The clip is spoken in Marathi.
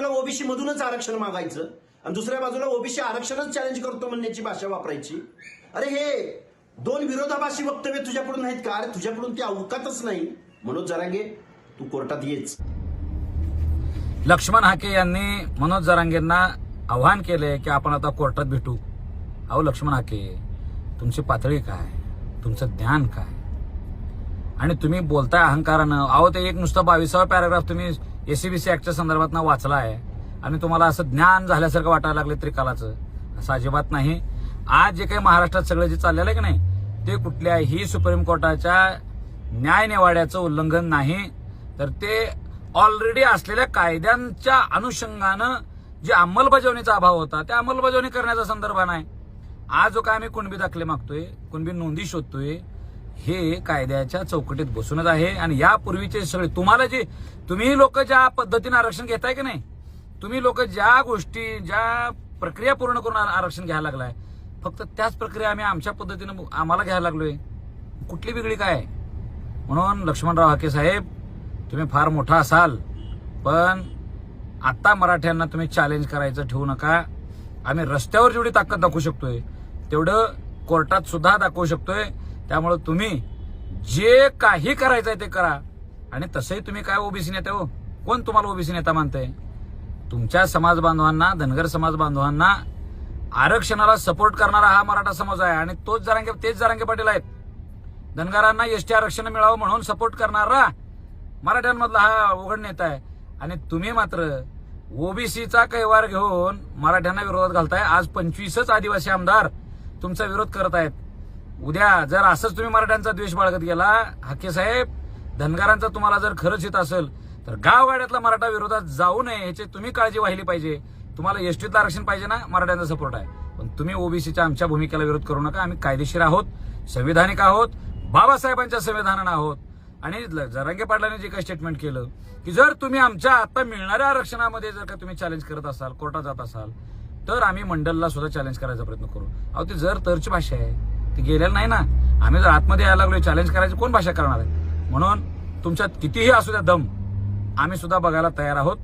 बाजूला ओबीसी मधूनच आरक्षण मागायचं आणि दुसऱ्या बाजूला ओबीसी आरक्षणच चॅलेंज करतो म्हणण्याची भाषा वापरायची. अरे हे दोन विरोधाभाषी वक्तव्य तुझ्याकडून नाहीत का? अरे तुझ्याकडून ते अवकातच नाही. मनोज जरांगे तू कोर्टात येच. लक्ष्मण हाके यांनी मनोज जरांगेंना आव्हान केले की आपण आता कोर्टात भेटू. अहो लक्ष्मण हाके तुमची पातळी काय? तुमचं ज्ञान काय? आणि तुम्ही बोलताय अहंकारानं. अहो ते एक नुसतं बावीसावा पॅराग्राफ तुम्ही एसीबीसी ऍक्टच्या संदर्भात वाचला आहे आणि तुम्हाला असं ज्ञान झाल्यासारखं वाटायला लागलं त्रिकालाचं. असं अजिबात नाही. आज जे काही महाराष्ट्रात सगळं जे चाललेलं आहे की नाही ते कुठल्याही सुप्रीम कोर्टाच्या न्यायनिवाड्याचं उल्लंघन नाही. तर ते ऑलरेडी असलेल्या कायद्यांच्या अनुषंगानं जे अंमलबजावणीचा अभाव होता त्या अंमलबजावणी करण्याचा संदर्भ नाही. आज जो काय आम्ही कुणबी दाखले मागतोय कुणबी नोंदी शोधतोय हे कायद्याच्या चौकटीत बसूनच आहे आणि यापूर्वीचे सगळे तुम्हाला जे तुम्ही लोक ज्या पद्धतीने आरक्षण घेताय की नाही? तुम्ही लोक ज्या गोष्टी ज्या प्रक्रिया पूर्ण करून आरक्षण घ्यायला लागलाय फक्त त्याच प्रक्रिया आम्ही आमच्या पद्धतीनं आम्हाला घ्यायला लागलोय. कुठली वेगळी काय? म्हणून लक्ष्मणराव हाके साहेब तुम्ही फार मोठा असाल पण आता मराठ्यांना तुम्ही चॅलेंज करायचं ठेवू नका. आम्ही रस्त्यावर जेवढी ताकद दाखवू शकतोय तेवढं कोर्टात सुद्धा दाखवू शकतोय. त्यामुळे तुम्ही जे काही करायचंय ते करा. आणि तसंही तुम्ही काय ओबीसी नेते हो? कोण तुम्हाला ओबीसी नेता मानतंय? तुमच्या समाज बांधवांना धनगर समाज बांधवांना आरक्षणाला सपोर्ट करणारा हा मराठा समाज आहे. आणि तोच जरांगे तेच जरांगे पाटील आहेत. धनगरांना एसटी आरक्षण मिळावं म्हणून सपोर्ट करणारा मराठ्यांमधला हा उघड नेता आहे. आणि तुम्ही मात्र ओबीसीचा कैवार घेऊन मराठ्यांना विरोधात घालताय. आज पंचवीसच आदिवासी आमदार तुमचा विरोध करत आहेत. उद्या जर असंच तुम्ही मराठ्यांचा द्वेष बाळगत गेला हाके साहेब धनगरांचा तुम्हाला जर खरंच येत असेल तर गावगाड्यातला मराठा विरोधात जाऊ नये याची तुम्ही काळजी वाहिली पाहिजे. तुम्हाला एसटीतलं आरक्षण पाहिजे ना मराठ्यांचा सपोर्ट आहे. पण तुम्ही ओबीसीच्या आमच्या भूमिकेला विरोध करू नका आम्ही कायदेशीर आहोत संविधानिक आहोत बाबासाहेबांच्या संविधानानं आहोत. आणि जरांगे पाटलांनी जे काही स्टेटमेंट केलं की जर तुम्ही आमच्या आता मिळणाऱ्या आरक्षणामध्ये जर का तुम्ही चॅलेंज करत असाल कोर्टात जात असाल तर आम्ही मंडलला सुद्धा चॅलेंज करायचा प्रयत्न करू. अहो ती जर तरची भाषा आहे ते गेलेलं नाही ना. आम्ही जर आतमध्ये यायला लागलो चॅलेंज करायची कोण भाषा करणार आहे? म्हणून तुमच्यात कितीही असू द्या दम आम्ही सुद्धा बघायला तयार आहोत.